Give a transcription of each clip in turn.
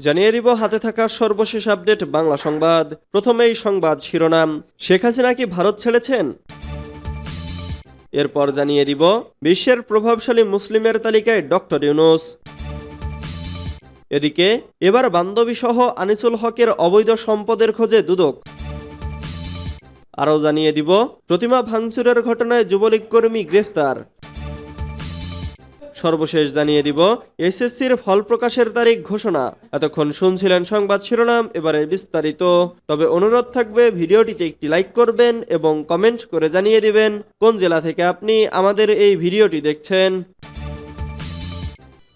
জানিয়ে দিব হাতে থাকা সর্বশেষ আপডেট বাংলা সংবাদ। প্রথমেই সংবাদ শিরোনাম। শেখ হাসিনা কি ভারত ছেড়েছেন? এরপর জানিয়ে দিব, বিশ্বের প্রভাবশালী মুসলিমের তালিকায় ডক্টর ইউনুস। এদিকে, এবার বান্ধবী সহ আনিসুল হকের অবৈধ সম্পদের খোঁজে দুদক। আরও জানিয়ে দিব, প্রতিমা ভাঙচুরের ঘটনায় যুবলীগ কর্মী গ্রেফতার। সর্বশেষ জানিয়ে দিব, এসএসসির ফল প্রকাশের তারিখ ঘোষণা। এতক্ষণ শুনছিলেন সংবাদ শিরোনাম, এবারে বিস্তারিত। তবে অনুরোধ থাকবে, ভিডিওটিতে একটি লাইক করবেন এবং কমেন্ট করে জানিয়ে দিবেন, কোন জেলা থেকে আপনি আমাদের এই ভিডিওটি দেখছেন।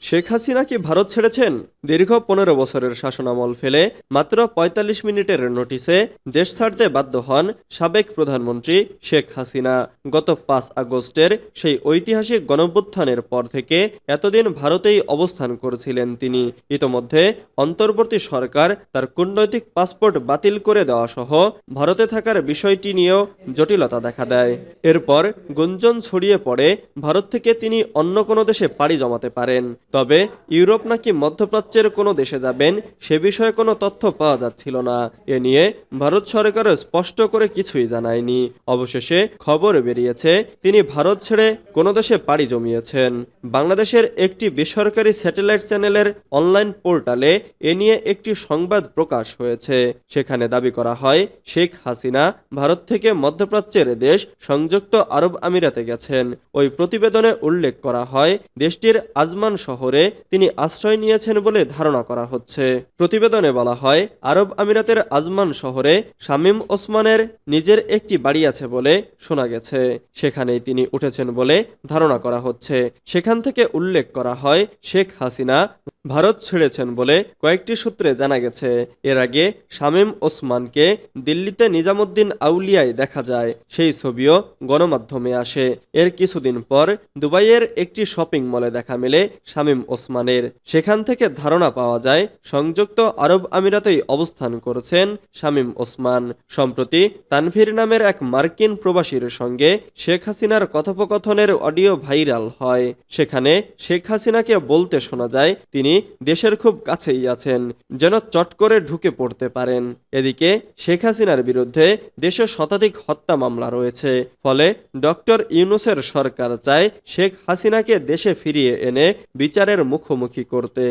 শেখ হাসিনা কি ভারত ছেড়েছেন? দীর্ঘ পনেরো বছরের শাসনামল ফেলে মাত্র ৪৫ মিনিটের নোটিশে দেশ ছাড়তে বাধ্য হন সাবেক প্রধানমন্ত্রী শেখ হাসিনা। গত পাঁচ আগস্টের সেই ঐতিহাসিক গণভ্যুত্থানের পর থেকে এতদিন ভারতেই অবস্থান করেছিলেন তিনি। ইতোমধ্যে অন্তর্বর্তী সরকার তার কূটনৈতিক পাসপোর্ট বাতিল করে দেওয়া সহ ভারতে থাকার বিষয়টি নিয়েও জটিলতা দেখা দেয়। এরপর গুঞ্জন ছড়িয়ে পড়ে ভারত থেকে তিনি অন্য কোনো দেশে পাড়ি জমাতে পারেন। তবে ইউরোপ নাকি মধ্যপ্রাচ্যের কোনো দেশে যাবেন সে বিষয়ে কোনো তথ্য পাওয়া যাচ্ছিল না। এ নিয়ে ভারত সরকারও স্পষ্ট করে কিছুই জানায়নি। অবশেষে খবর বেরিয়েছে, তিনি ভারত ছেড়ে কোনো দেশে পাড়ি জমিয়েছেন। বাংলাদেশের একটি বেসরকারি স্যাটেলাইট চ্যানেলের অনলাইন পোর্টালে এ নিয়ে একটি সংবাদ প্রকাশ হয়েছে। সেখানে দাবি করা হয়, শেখ হাসিনা ভারত থেকে মধ্যপ্রাচ্যের দেশ সংযুক্ত আরব আমিরাতে গেছেন। ওই প্রতিবেদনে উল্লেখ করা হয়, দেশটির আজমান শহরে তিনি আশ্রয় নিয়েছেন বলে ধারণা করা হচ্ছে। প্রতিবেদনে বলা হয়, আরব আমিরাতের আজমান শহরে শামীম ওসমানের নিজের একটি বাড়ি আছে বলে শোনা গেছে। সেখানেই তিনি উঠেছেন বলে ধারণা করা হচ্ছে। সেখান থেকে উল্লেখ করা হয়, শেখ হাসিনা ভারত ছেড়েছেন বলে কয়েকটি সূত্রে জানা গেছে। এর আগে শামীম ওসমানকে দিল্লিতে নিজামুদ্দিন আউলিয়ায় দেখা যায়, সেই ছবিও গণমাধ্যমে আসে। এর কিছুদিন পর দুবাইয়ের একটি শপিং মলে দেখা মেলে শামীম ওসমানের। সেখান থেকে ধারণা পাওয়া যায়, সংযুক্ত আরব আমিরাতেই অবস্থান করেছেন শামীম ওসমান। সম্প্রতি তানভীর নামের এক মার্কিন প্রবাসীর সঙ্গে শেখ হাসিনার কথোপকথনের অডিও ভাইরাল হয়। সেখানে শেখ হাসিনাকে বলতে শোনা যায়, তিনি দেশের খুব কাছেই আছেন, যেন চট করে ঢুকে পড়তে পারেন। এদিকে শেখ হাসিনার বিরুদ্ধে দেশে শতাধিক হত্যা মামলা রয়েছে, ফলে ডক্টর ইউনুসের সরকার চায় শেখ হাসিনাকে দেশে ফিরিয়ে এনে বিচারের মুখোমুখি করতে।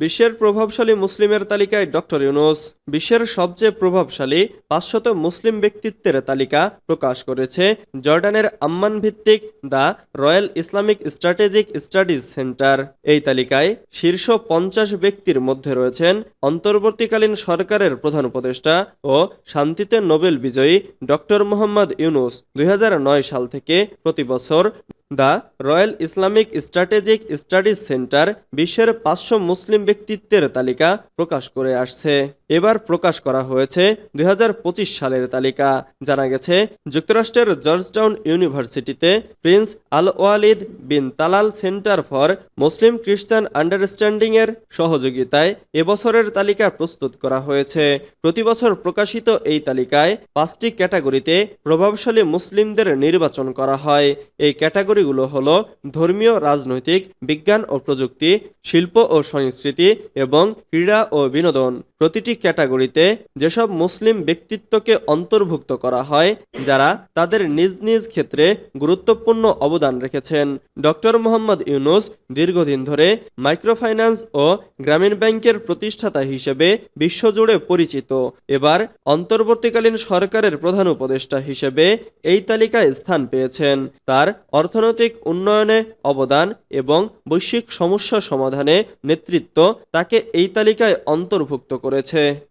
বিশ্বের প্রভাবশালী মুসলিমের তালিকায় ডক্টর ইউনুস। বিশ্বের সবচেয়ে প্রভাবশালী পাঁচশত মুসলিম ব্যক্তিত্বের তালিকা প্রকাশ করেছে জর্ডানের আম্মান ভিত্তিক The Royal Islamic Strategic Studies Centre. এই তালিকায় শীর্ষ পঞ্চাশ ব্যক্তির মধ্যে রয়েছেন অন্তর্বর্তীকালীন সরকারের প্রধান উপদেষ্টা ও শান্তিতে নোবেল বিজয়ী ডক্টর মোহাম্মদ ইউনুস। দুই হাজার নয় সাল থেকে প্রতি বছর The Royal Islamic Strategic Studies Centre বিশ্বের পাঁচশো মুসলিম ব্যক্তিত্বের তালিকা প্রকাশ করে আসছে। এবার প্রকাশ করা হয়েছে দু হাজার পঁচিশ সালের তালিকা। জানা গেছে, যুক্তরাষ্ট্রের জর্জটাউন ইউনিভার্সিটিতে Prince Al Waleed Bin Talal Centre for Muslim Christian Understanding এর সহযোগিতায় এবছরের তালিকা প্রস্তুত করা হয়েছে। প্রতি বছর প্রকাশিত এই তালিকায় পাঁচটি ক্যাটাগরিতে প্রভাবশালী মুসলিমদের নির্বাচন করা হয়। এই ক্যাটাগরিগুলো হল ধর্মীয়, রাজনৈতিক, বিজ্ঞান ও প্রযুক্তি, শিল্প ও সংস্কৃতি এবং ক্রীড়া ও বিনোদন। প্রতিটি ক্যাটাগরিতে যেসব মুসলিম ব্যক্তিত্বকে অন্তর্ভুক্ত করা হয়, যারা তাদের নিজ নিজ ক্ষেত্রে গুরুত্বপূর্ণ অবদান রেখেছেন। ডক্টর মোহাম্মদ ইউনুস দীর্ঘদিন ধরে মাইক্রোফাইন্যান্স ও গ্রামীণ ব্যাংকের প্রতিষ্ঠাতা হিসেবে বিশ্বজুড়ে পরিচিত। এবার অন্তর্বর্তীকালীন সরকারের প্রধান উপদেষ্টা হিসেবে এই তালিকায় স্থান পেয়েছেন। তার অর্থনৈতিক উন্নয়নে অবদান এবং বৈশ্বিক সমস্যা সমাধানে নেতৃত্ব তাকে এই তালিকায় অন্তর্ভুক্ত করেছে।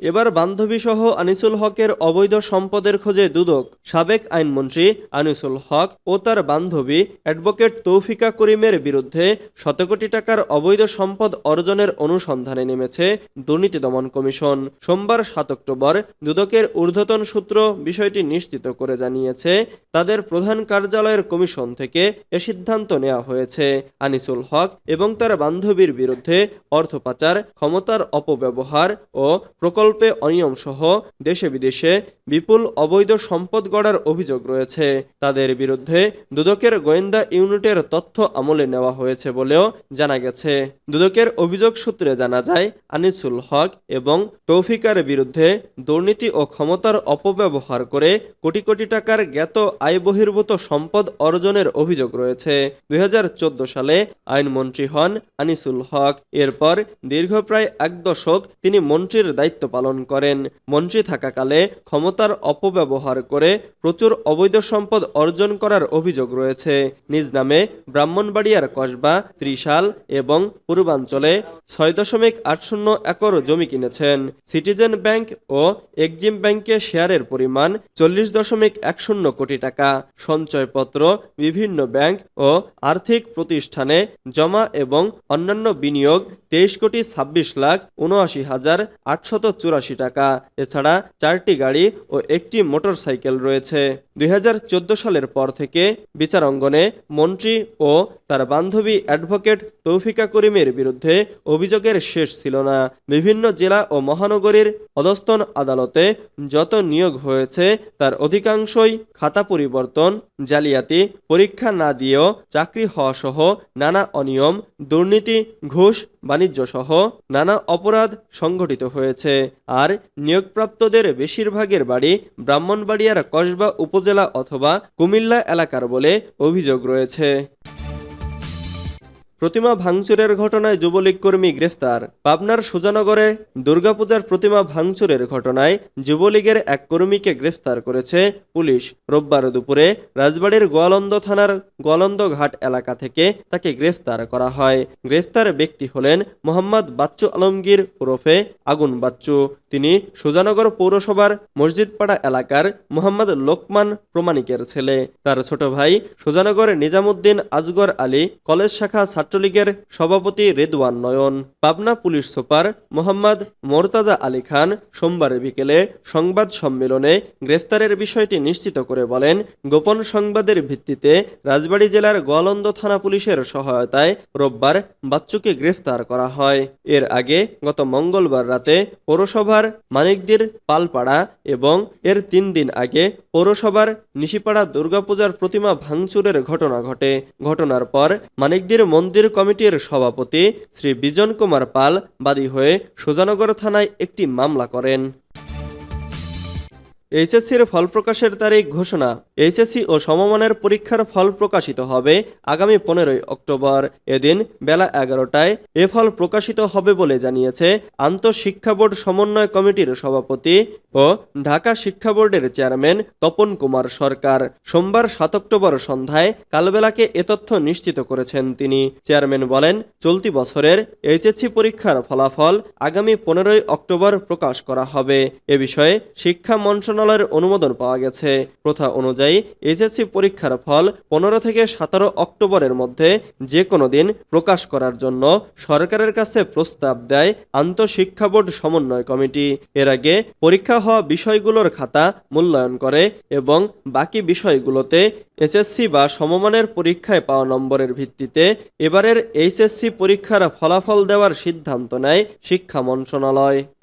এবার বান্ধবী সহ আনিসুল হকের অবৈধ সম্পদের খোঁজে দুদক। সাবেক আইনমন্ত্রী আনিসুল হক ও তার বান্ধবী অ্যাডভোকেট তৌফিকা করিমের বিরুদ্ধে শত কোটি টাকার অবৈধ সম্পদ অর্জনের অনুসন্ধানে নেমেছে দুর্নীতি দমন কমিশন। সোমবার সাত অক্টোবর দুদকের ঊর্ধ্বতন সূত্র বিষয়টি নিশ্চিত করে জানিয়েছে, তাদের প্রধান কার্যালয়ের কমিশন থেকে এ সিদ্ধান্ত নেওয়া হয়েছে। আনিসুল হক এবং তার বান্ধবীর বিরুদ্ধে অর্থ পাচার, ক্ষমতার অপব্যবহার ও প্রকল্প প্রকল্পে অনিয়মসহ দেশে বিদেশে বিপুল অবৈধ সম্পদ গড়ার অভিযোগ রয়েছে। তাদের বিরুদ্ধে দুদকের গোয়েন্দা ইউনিটের তথ্য আমলে নেওয়া হয়েছে বলেও জানা গেছে। দুদকের অভিযোগ সূত্রে জানা যায়, আনিসুল হক এবং তৌফিকার বিরুদ্ধে দুর্নীতি ও ক্ষমতার অপব্যবহার করে কোটি কোটি টাকার জ্ঞাত আয় বহির্ভূত সম্পদ অর্জনের অভিযোগ রয়েছে। দুই হাজার চোদ্দ সালে আইনমন্ত্রী হন আনিসুল হক। এরপর দীর্ঘ প্রায় এক দশক তিনি মন্ত্রীর দায়িত্ব পালন করেন। মন্ত্রী থাকাকালে ক্ষমতার অপব্যবহার করে প্রচুর অবৈধ সম্পদ অর্জন করার অভিযোগ রয়েছে। নিজ নামে ব্রাহ্মণবাড়িয়ার কসবা, ত্রিশাল এবং পূর্বাঞ্চলে ছয় দশমিক আট শূন্য একর জমি কিনেছেন। সিটিজেন ব্যাংক ও এক্সিম ব্যাংকে শেয়ারের পরিমাণ চল্লিশ দশমিক এক শূন্য কোটি টাকা। সঞ্চয়পত্র বিভিন্ন ব্যাংক ও আর্থিক প্রতিষ্ঠানে জমা এবং অন্যান্য বিনিয়োগ তেইশ কোটি ছাব্বিশ লাখ উনআশি হাজার আটশত চুরাশি টাকা। এছাড়া চারটি গাড়ি ও একটি মোটরসাইকেল রয়েছে। দুই হাজার চোদ্দ সালের পর থেকে বিচার অঙ্গনে মন্ত্রী ও তার বান্ধবী অ্যাডভোকেট তৌফিকা করিমের বিরুদ্ধে অভিযোগের শেষ ছিল না। বিভিন্ন জেলা ও মহানগরীর অধস্তন আদালতে যত নিয়োগ হয়েছে, তার অধিকাংশই খাতা পরিবর্তন, জালিয়াতি, পরীক্ষা না দিয়েও চাকরি হওয়া সহ নানা অনিয়ম, দুর্নীতি, ঘুষ বাণিজ্য সহ নানা অপরাধ সংঘটিত হয়েছে। আর নিয়োগপ্রাপ্তদের বেশিরভাগের বাড়ি ব্রাহ্মণবাড়িয়ার কসবা উপজেলা অথবা কুমিল্লা এলাকার বলে অভিযোগ রয়েছে। প্রতিমা ভাঙচুরের ঘটনায় যুবলীগ কর্মী গ্রেফতার। পাবনার সুজানগরে দুর্গাপূজার প্রতিমা ভাঙচুরের ঘটনায় যুবলীগের এক কর্মীকে গ্রেফতার করেছে পুলিশ। রোববার দুপুরে রাজবাড়ির গোয়ালন্দ থানার গোয়ালন্দ ঘাট এলাকা থেকে তাকে গ্রেফতার করা হয়। গ্রেফতার ব্যক্তি হলেন মোহাম্মদ বাচ্চু আলমগীর ওরফে আগুন বাচ্চু। তিনি সুজানগর পৌরসভার মসজিদপাড়া এলাকার মোহাম্মদ লোকমান প্রমাণিকের ছেলে। তার ছোট ভাই সুজানগর নিজামুদ্দিন আজগর আলী কলেজ শাখা ছাত্রলীগের সভাপতি রেদওয়ান নয়ন, পাবনা পুলিশ সুপার মোহাম্মদ মোরতাজা আলী খান সোমবার বিকেলে সংবাদ সম্মেলনে গ্রেফতারের বিষয়টি নিশ্চিত করে বলেন, গোপন সংবাদের ভিত্তিতে রাজবাড়ী জেলার গোয়ালন্দ থানা পুলিশের সহায়তায় রোববার বাচ্চুকে গ্রেফতার করা হয়। এর আগে গত মঙ্গলবার রাতে পৌরসভার মানিকদির পালপাড়া এবং এর তিন দিন আগে পৌরসভার নিশিপাড়া দুর্গাপূজার প্রতিমা ভাঙচুরের ঘটনা ঘটে। ঘটনার পর মানিকদির মন্দির কমিটির সভাপতি শ্রী বিজন কুমার পাল বাদী হয়ে সুজানগর থানায় একটি মামলা করেন। এইচএসসির ফল প্রকাশের তারিখ ঘোষণা। এইচএসসি ও সমমানের পরীক্ষার ফল প্রকাশিত হবে আগামী পনেরোই অক্টোবর। এদিন বেলা এগারোটায় এ ফল প্রকাশিত হবে বলে জানিয়েছে আন্তঃশিক্ষা বোর্ড সমন্বয় কমিটির সভাপতি ও ঢাকা শিক্ষা বোর্ডের চেয়ারম্যান তপন কুমার সরকার। সোমবার সাত অক্টোবর সন্ধ্যায় কালবেলাকে এ তথ্য নিশ্চিত করেছেন তিনি। চেয়ারম্যান বলেন, চলতি বছরের এইচএসসি পরীক্ষার ফলাফল আগামী পনেরোই অক্টোবর প্রকাশ করা হবে। এ বিষয়ে শিক্ষা মন্ত্রণালয়ের অনুমোদন পাওয়া গেছে। প্রথা অনুযায়ী, এইচএসসি পরীক্ষার ফল পনেরো থেকে সতেরো অক্টোবরের মধ্যে যে কোনো দিন প্রকাশ করার জন্য সরকারের কাছে প্রস্তাব দেয় আন্তঃশিক্ষা বোর্ড সমন্বয় কমিটি। এর আগে পরীক্ষা হওয়া বিষয়গুলোর খাতা মূল্যায়ন করে এবং বাকি বিষয়গুলোতে এসএসসি বা সমমানের পরীক্ষায় পাওয়া নম্বরের ভিত্তিতে এবারের এইচএসসি পরীক্ষার ফলাফল দেওয়ার সিদ্ধান্ত নেয় শিক্ষা মন্ত্রণালয়।